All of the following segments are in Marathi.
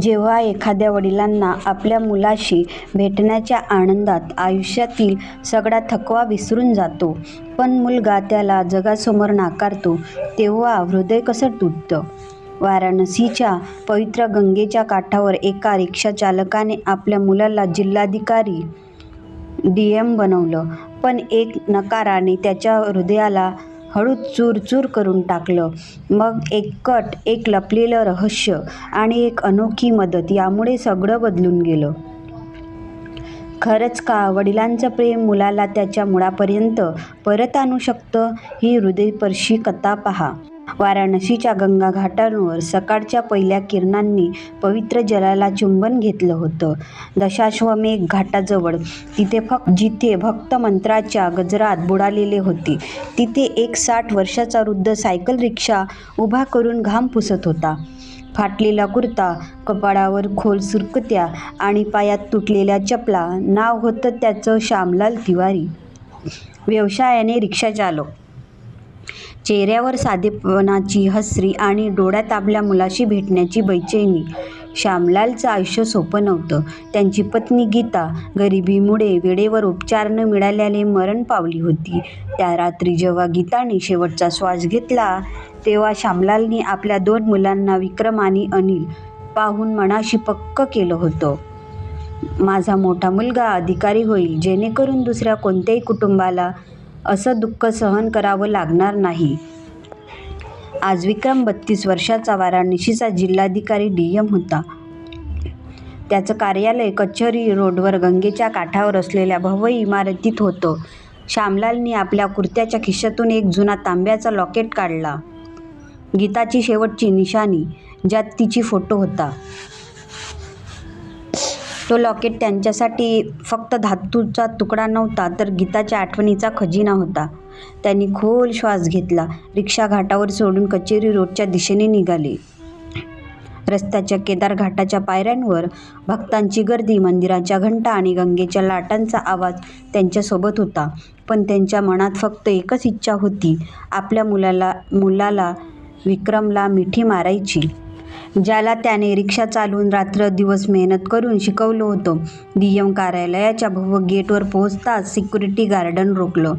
जेव्हा एखाद्या वडिलांना आपल्या मुलाशी भेटण्याच्या आनंदात आयुष्यातील सगळा थकवा विसरून जातो पण मुलगा त्याला जगासमोर नाकारतो तेव्हा हृदय कसं तुटतं? वाराणसीच्या पवित्र गंगेच्या काठावर एका रिक्षाचालकाने आपल्या मुलाला जिल्हाधिकारी डी एम बनवलं पण एक नकाराने त्याच्या हृदयाला हळूच चूर-चूर करून टाकलं. मग एक कट, एक लपलेलं रहस्य आणि एक अनोखी मदत यामुळे सगळं बदलून गेलं. खरंच का वडिलांचं प्रेम मुलाला त्याच्या मुळापर्यंत परत आणू शकतं? ही हृदयपर्शी कथा पहा. वाराणसीच्या गंगा घाटांवर सकाळच्या पहिल्या किरणांनी पवित्र जलाला चुंबन घेतलं होतं. दशाश्वमेघ घाटाजवळ जिथे भक्त मंत्राच्या गजरात बुडालेले होते, तिथे एक साठ वर्षाचा वृद्ध सायकल रिक्षा उभा करून घाम पुसत होता. फाटलेला कुर्ता, कपाळावर खोल सुरकत्या आणि पायात तुटलेल्या चपला. नाव होतं त्याचं श्यामलाल तिवारी. व्यवसायाने रिक्षा चालक चेहऱ्यावर साधेपणाची हसरी आणि डोळ्यात आपल्या मुलाशी भेटण्याची बेचैनी. श्यामलालचं आयुष्य सोपं नव्हतं. त्यांची पत्नी गीता गरिबीमुळे वेळेवर उपचार न मिळाल्याने मरण पावली होती. त्या रात्री जेव्हा गीताने शेवटचा श्वास घेतला, तेव्हा श्यामलालने आपल्या दोन मुलांना, विक्रम आणि अनिल, पाहून मनाशी पक्क केलं होतं. माझा मोठा मुलगा अधिकारी होईल, जेणेकरून दुसऱ्या कोणत्याही कुटुंबाला असं दुःख सहन करावं लागणार नाही. आज विक्रम बत्तीस वर्षाचा वाराणसीचा जिल्हाधिकारी डी एम होता. त्याचं कार्यालय कचेरी रोडवर गंगेच्या काठावर असलेल्या भव्य इमारतीत होतं. श्यामलालनी आपल्या कुर्त्याच्या खिशातून एक जुना तांब्याचा लॉकेट काढला. गीताची शेवटची निशाणी, ज्यात तिची फोटो होता. तो लॉकेट त्यांच्यासाठी फक्त धातूचा तुकडा नव्हता, तर गीताच्या आठवणीचा खजिना होता. त्यांनी खोल श्वास घेतला. रिक्षा घाटावर सोडून कचेरी रोडच्या दिशेने निघाले. रस्त्याच्या केदार घाटाच्या पायऱ्यांवर भक्तांची गर्दी, मंदिराच्या घंटा आणि गंगेच्या लाटांचा आवाज त्यांच्यासोबत होता. पण त्यांच्या मनात फक्त एकच इच्छा होती, आपल्या मुलाला मुलाला, विक्रमला मिठी मारायची. ज्याला त्याने रिक्षा चालवून, रात्रंदिवस मेहनत करून शिकवलं होतं. डी. एम. कार्यालयाच्या भव्य गेटवर पोहोचताच सिक्युरिटी गार्डन रोखलं.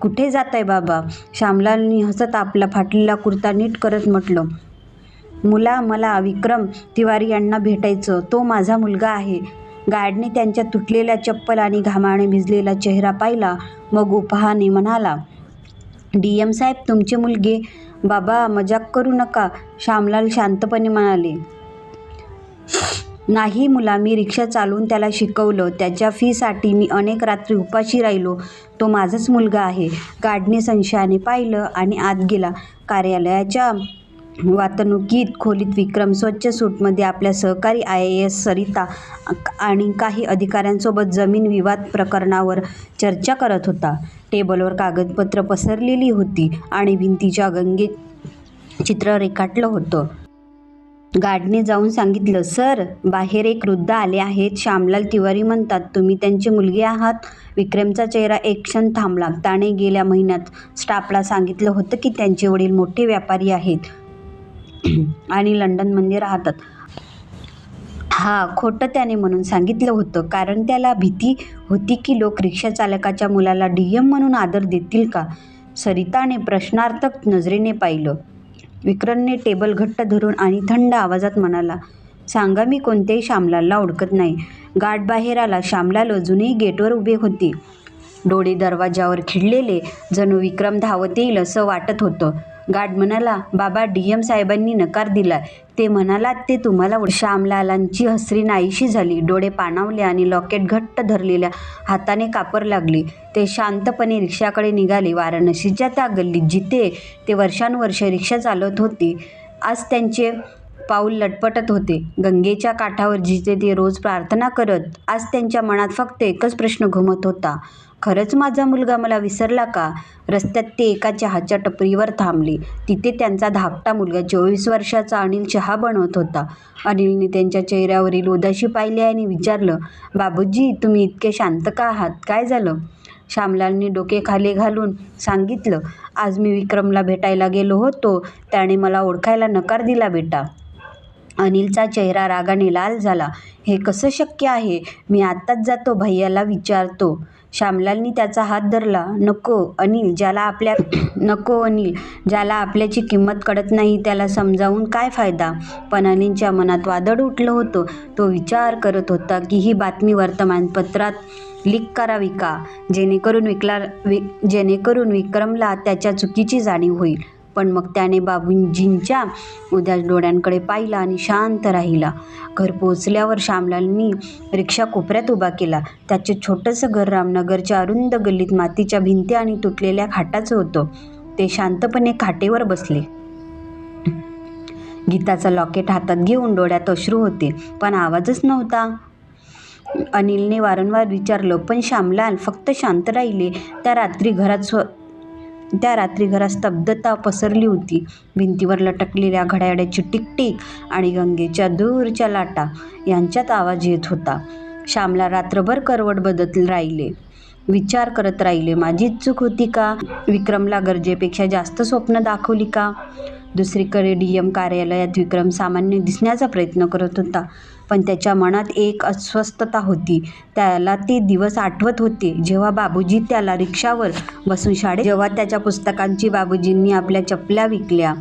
कुठे जाताय बाबा? श्यामलालनी हसत आपला फाटलेला कुर्ता नीट करत म्हटलं. मुला, मला विक्रम तिवारी यांना भेटायचं तो माझा मुलगा आहे. गार्डने त्यांच्या तुटलेल्या चप्पल आणि घामाने भिजलेला चेहरा पाहिला. मग उपहाने म्हणाला, डी. एम. साहेब, तुमचे मुलगे? बाबा, मजाक करू नका, श्यामलाल शांतपणे म्हणाले. नाही मुला, मी रिक्षा चालवून त्याला शिकवलं. त्याच्या फीसाठी मी अनेक रात्री उपाशी राहिलो. तो माझाच मुलगा आहे. गाडने संशयाने पाहिलं आणि आत गेला. कार्यालयाच्या वातनुकीत खोलीत विक्रम स्वच्छ सूटमध्ये आपल्या सहकारी आय. ए. एस. सरिता आणि काही अधिकाऱ्यांसोबत जमीन विवाद प्रकरणावर चर्चा करत होता. टेबलवर कागदपत्रं पसरलेली होती आणि भिंतीच्या गंगेत चित्र रेखाटलं होतं. गार्डने जाऊन सांगितलं, सर, बाहेर एक वृद्ध आले आहेत. श्यामलाल तिवारी म्हणतात तुम्ही त्यांची मुलगे आहात. विक्रमचा चेहरा एक क्षण थांबला. त्याने गेल्या महिन्यात स्टाफला सांगितलं होतं की त्यांचे वडील मोठे व्यापारी आहेत आणि लंडनमध्ये राहतात. हा खोटं त्याने म्हणून सांगितलं होतं, कारण त्याला भीती होती की लोक रिक्षाचालकाच्या मुलाला डी. एम. म्हणून आदर देतील का? सरिताने प्रश्नार्थक नजरेने पाहिलं. विक्रमने टेबल घट्ट धरून आणि थंड आवाजात म्हणाला, सांगा, मी कोणत्याही श्यामलालला ओळखत नाही. गाठ बाहेर आला. श्यामलाल अजूनही गेटवर उभे होते, डोळे दरवाजावर खिडलेले जणू विक्रम धावत येईल असं वाटत होतं. गार्ड म्हणाला, बाबा, डी. एम. साहेबांनी नकार दिला ते म्हणालात ते तुम्हाला श्यामलालांची हसरी नाहीशी झाली. डोळे पाणावले आणि लॉकेट घट्ट धरलेल्या हाताने कापर लागली ते शांतपणे रिक्षाकडे निघाले. वाराणसीच्या त्या गल्लीत जिथे ते वर्षानुवर्ष रिक्षा चालवत होते, आज त्यांचे पाऊल लटपटत होते. गंगेच्या काठावर जिथे ते रोज प्रार्थना करत, आज त्यांच्या मनात फक्त एकच प्रश्न घुमत होता, खरंच माझा मुलगा मला विसरला का? रस्त्यात ते एका चहाच्या टपरीवर थांबले. तिथे त्यांचा धाकटा मुलगा, चोवीस वर्षाचा अनिल चहा बनवत होता. अनिलने त्यांच्या चेहऱ्यावरील उदाशी पाहिली आणि विचारलं, बाबूजी, तुम्ही इतके शांत का आहात? काय झालं? श्यामलालने डोके खाली घालून सांगितलं, आज मी विक्रमला भेटायला गेलो होतो. त्याने मला ओळखायला नकार दिला बेटा. अनिलचा चेहरा रागाने लाल झाला. हे कसं शक्य आहे? मी आत्ताच जातो भैय्याला विचारतो. श्यामलालनी त्याचा हात धरला. नको अनिल ज्याला आपल्या नको अनिल ज्याला आपल्याची किंमत कळत नाही त्याला समजावून काय फायदा? पण अनिलच्या मनात वादळ उठलं होतं. तो विचार करत होता की ही बातमी वर्तमानपत्रात लीक करावी का? जेणेकरून विकला वि जेणेकरून विक्रमला त्याच्या चुकीची जाणीव होईल. पण मग त्याने बाबूजींच्या उद्या डोळ्यांकडे पाहिला आणि शांत राहिला. घर पोचल्यावर श्यामलालनी रिक्षा कोपऱ्यात उभा केला. त्याचे छोटंसं घर रामनगरच्या अरुंद गल्लीत मातीच्या भिंती आणि तुटलेल्या खाटाचं होतं. ते शांतपणे खाटेवर बसले. गीताचं लॉकेट हातात घेऊन डोळ्यात अश्रू होते, पण आवाजच नव्हता. अनिलने वारंवार विचारलं, पण श्यामलाल फक्त शांत राहिले. त्या रात्री घरात स्व त्या रात्री घरात स्तब्धता पसरली होती. भिंतीवर लटकलेल्या घड्याळ्याची टिकटिक आणि गंगेच्या दूरच्या लाटा यांच्यात आवाज येत होता. श्यामला रात्रभर करवट बदत राहिले. विचार करत राहिले. माझीच चूक होती का? विक्रमला गरजेपेक्षा जास्त स्वप्न दाखवली का? दुसरीकडे डी एम कार्यालयात विक्रम सामान्य दिसण्याचा प्रयत्न करत होता. पण त्याच्या मनात एक अस्वस्थता होती. त्याला ते दिवस आठवत होते, जेव्हा बाबूजी त्याला रिक्षावर बसून शाळेत जेव्हा त्याच्या पुस्तकांची बाबूजींनी आपल्या चपल्या विकल्या.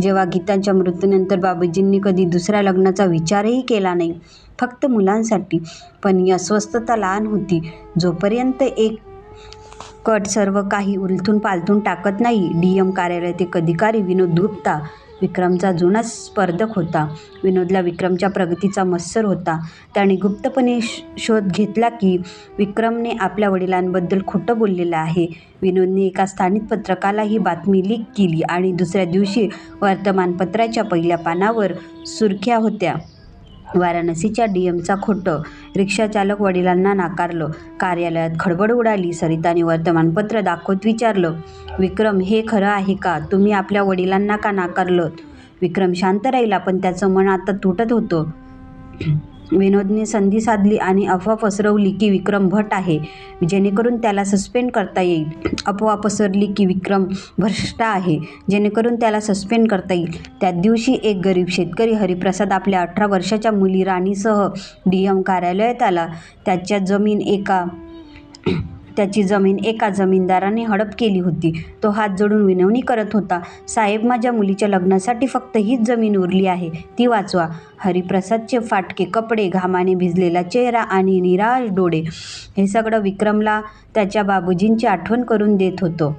जेव्हा गीतांच्या मृत्यूनंतर बाबूजींनी कधी दुसऱ्या लग्नाचा विचारही केला नाही. फक्त मुलांसाठी. पण ही अस्वस्थता लहान होती. जोपर्यंत एक कट सर्व काही उलथून पालथून टाकत नाही. डीएम कार्यालयात एक अधिकारी विनोद गुप्ता विक्रमचा जुना स्पर्धक होता. विनोदला विक्रमच्या प्रगतीचा मत्सर होता. त्याने गुप्तपणे शोध घेतला की विक्रमने आपल्या वडिलांबद्दल खोटं बोललेलं आहे. विनोदने एका स्थानिक पत्रकाला ही बातमी लीक केली आणि दुसऱ्या दिवशी वर्तमानपत्राच्या पहिल्या पानावर सुर्ख्या होत्या. वाराणसीच्या डीएमचा खोटं रिक्षाचालक वडिलांना नाकारलं. कार्यालयात खडबड उडाली. सरिताने वर्तमानपत्र दाखवत विचारलं, विक्रम हे खरं आहे का? तुम्ही आपल्या वडिलांना का नाकारलं विक्रम शांत राहिला, पण त्याचं मन आता तुटत होतं. विनोदने संधी साधली आणि अफवा पसरवली की विक्रम भट आहे, जेणेकरून त्याला सस्पेंड करता येईल. अफवा पसरली की विक्रम भ्रष्ट आहे, जेणेकरून त्याला सस्पेंड करता येईल. त्या दिवशी एक गरीब शेतकरी हरिप्रसाद आपल्या अठरा वर्षाच्या मुली राणीसह डी एम कार्यालयात आला. त्याच्या जमीन एका त्याची जमीन एका जमीनदाराने हडप केली होती. तो हात जोडून विनवणी करत होता, साहेब माझ्या मुलीच्या लग्नासाठी फक्त हीच जमीन उरली आहे, ती वाचवा. हरिप्रसादचे फाटके कपडे, घामाने भिजलेला चेहरा आणि निराश डोळे हे सगळं विक्रमला त्याच्या बाबूजींची आठवण करून देत होतं.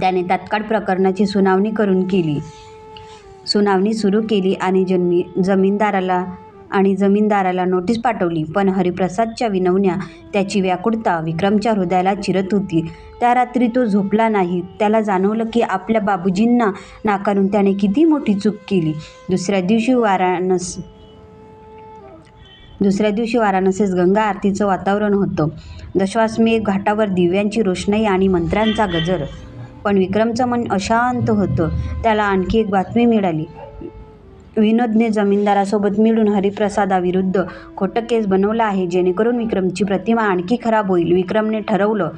त्याने तात्काळ प्रकरणाची सुनावणी करून केली. सुनावणी सुरू केली आणि जमीनदाराला आणि जमीनदाराला नोटीस पाठवली. पण हरिप्रसादच्या विनवण्या, त्याची व्याकुळता विक्रमच्या हृदयाला चिरत होती. त्या रात्री तो झोपला नाही. त्याला जाणवलं की आपल्या बाबूजींना नाकारून त्याने किती मोठी चूक केली. दुसऱ्या दिवशी वाराणस दुसऱ्या दिवशी वाराणसीत गंगा आरतीचं वातावरण होतं. दशवासमेघ घाटावर दिव्यांची रोषणाई आणि मंत्रांचा गजर. पण विक्रमचं मन अशांत होतं. त्याला आणखी एक बातमी मिळाली. विनोदने जमीनदारासोबत मिळून हरिप्रसादाविरुद्ध खोटं केस बनवलं आहे, जेणेकरून विक्रमची प्रतिमा आणखी खराब होईल. विक्रमने ठरवलं,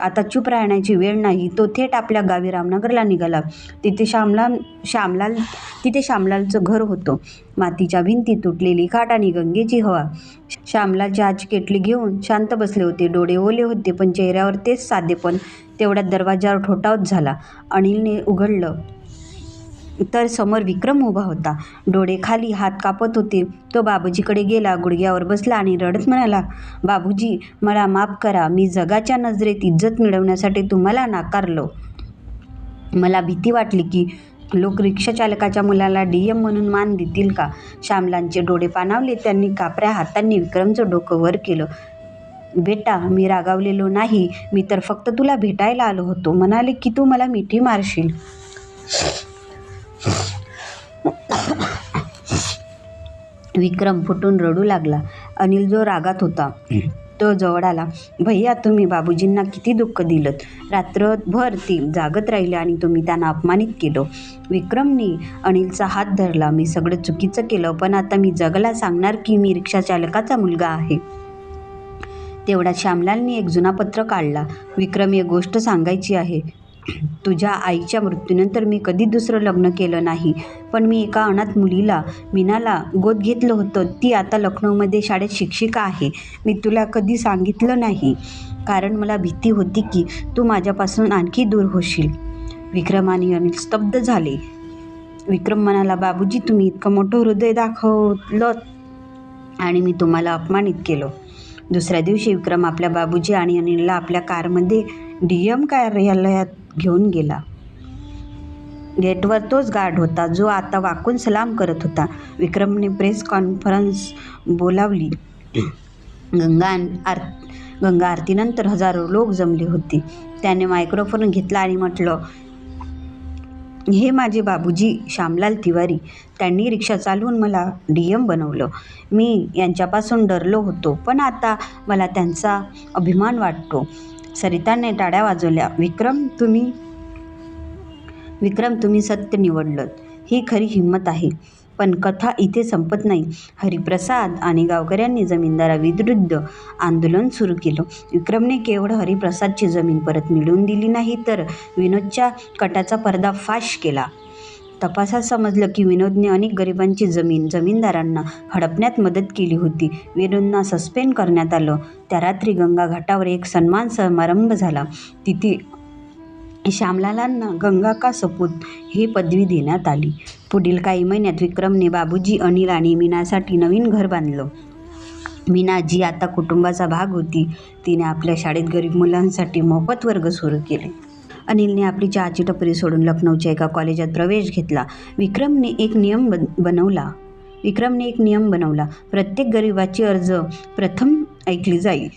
आता चूप राहण्याची वेळ नाही. तो थेट आपल्या गावी रामनगरला निघाला. तिथे श्यामलाल श्यामलाल तिथे श्यामलालचं घर होतं. मातीच्या भिंती, तुटलेली खाट आणि गंगेची हवा. श्यामलाल चहाची केटली घेऊन शांत बसले होते. डोळे ओले होते, पण चेहऱ्यावर तेच साधेपण. तेवढ्यात दरवाजावर ठोठावत झाला. अनिलने उघडलं तर समोर विक्रम उभा होता. डोळे खाली, हात कापत होते. तो बाबूजीकडे गेला, गुडघ्यावर बसला आणि रडत म्हणाला, बाबूजी, मला माफ करा. मी जगाच्या नजरेत इज्जत मिळवण्यासाठी तुम्हाला नाकारलं. मला भीती वाटली की लोक रिक्षाचालकाच्या मुलाला डी एम म्हणून मान देतील का? श्यामलांचे डोळे पाणावले. त्यांनी कापऱ्या हातांनी विक्रमचं डोकं वर केलं. बेटा, मी रागावलेलो नाही. मी तर फक्त तुला भेटायला आलो होतो. म्हणाले की तू मला मिठी मारशील. विक्रम फुटून रडू लागला. अनिल जो रागात होता, तो जवळ आला. भैया तुम्ही बाबूजींना किती दुःख दिलंत. रात्रभर ती जागत राहिले आणि तुम्ही त्यांना अपमानित केलं. विक्रमने अनिलचा हात धरला. मी सगळं चुकीचं केलं, पण आता मी जगाला सांगणार की मी रिक्षाचालकाचा मुलगा आहे. तेवढा श्यामलालनी एक जुना पत्र काढला. विक्रम, एक गोष्ट सांगायची आहे. तुझ्या आईच्या मृत्यूनंतर मी कधी दुसरं लग्न केलं नाही. पण मी एका अनाथ मुलीला मीनाला गोद घेतलं होतं. ती आता लखनौमध्ये शाळेत शिक्षिका आहे. मी तुला कधी सांगितलं नाही. कारण मला भीती होती की तू माझ्यापासून आणखी दूर होशील. विक्रम आणि अनिल स्तब्ध झाले. विक्रम म्हणाला बाबूजी तुम्ही इतकं मोठं हृदय दाखवलं आणि मी तुम्हाला अपमानित केलं. दुसऱ्या दिवशी विक्रम आपल्या बाबूजी आणि अनिलला आपल्या कारमध्ये डी एम कार्यालयात घेऊन गेला. गेटवर तोच गार्ड होता जो आता वाकून सलाम करत होता. विक्रमने प्रेस कॉन्फरन्स बोलावली. गंगा आर गंगा आरतीनंतर हजारो लोक जमले होते. त्याने मायक्रोफोन घेतला आणि म्हटलं हे माझे बाबूजी श्यामलाल तिवारी. त्यांनी रिक्षा चालवून मला डी एम बनवलं. मी यांच्यापासून डरलो होतो पण आता मला त्यांचा अभिमान वाटतो. सरिताने टाळ्या वाजवल्या विक्रम तुम्ही विक्रम तुम्ही सत्य निवडलं ही खरी हिंमत आहे. पण कथा इथे संपत नाही. हरिप्रसाद आणि गावकऱ्यांनी जमीनदाराविरुद्ध आंदोलन सुरू केलं. विक्रमने केवळ हरिप्रसादची जमीन परत मिळवून दिली नाही तर विनोदच्या कटाचा पर्दाफाश केला. तपासात समजलं की विनोदने अनेक गरिबांची जमीन जमीनदारांना हडपण्यात मदत केली होती. विनोदना सस्पेंड करण्यात आलं. त्या रात्री गंगा घाटावर एक सन्मान समारंभ झाला. तिथे श्यामलालांना गंगा का सपूत ही पदवी देण्यात आली. पुढील काही महिन्यात विक्रमने बाबूजी अनिल आणि मीनासाठी नवीन घर बांधलं. मीना जी आता कुटुंबाचा भाग होती. तिने आपल्या शाळेत गरीब मुलांसाठी मोफत वर्ग सुरू केले. अनिलने आपली चहाची टपरी सोडून लखनौच्या एका कॉलेजात प्रवेश घेतला. विक्रमने एक नियम बन बनवला. विक्रमने एक नियम बनवला. प्रत्येक गरिबाची अर्ज प्रथम ऐकली जाईल.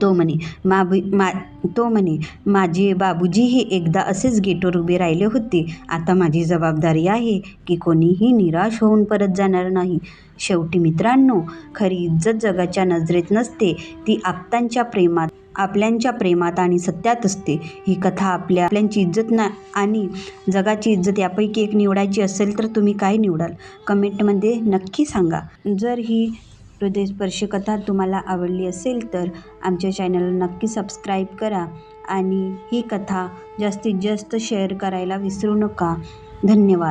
तो म्हणे माबी मा तो म्हणे माझे बाबूजीही एकदा असेच गेटवर उभे राहिले होते. आता माझी जबाबदारी आहे की कोणीही निराश होऊन परत जाणार नाही. शेवटी मित्रांनो खरी इज्जत जगाच्या नजरेत नसते. ती आप्तांच्या प्रेमात आपल्यांच्या प्रेमात आणि सत्यात असते. ही कथा आपल्या आपल्यांची इज्जत ना आणि जगाची इज्जत यापैकी एक निवडायची असेल तर तुम्ही काय निवडाल? कमेंटमध्ये नक्की सांगा. जर ही हृदयस्पर्शी कथा तुम्हाला आवडली असेल तर आमच्या चॅनलला नक्की सबस्क्राईब करा आणि ही कथा जास्तीत जास्त शेअर करायला विसरू नका. धन्यवाद.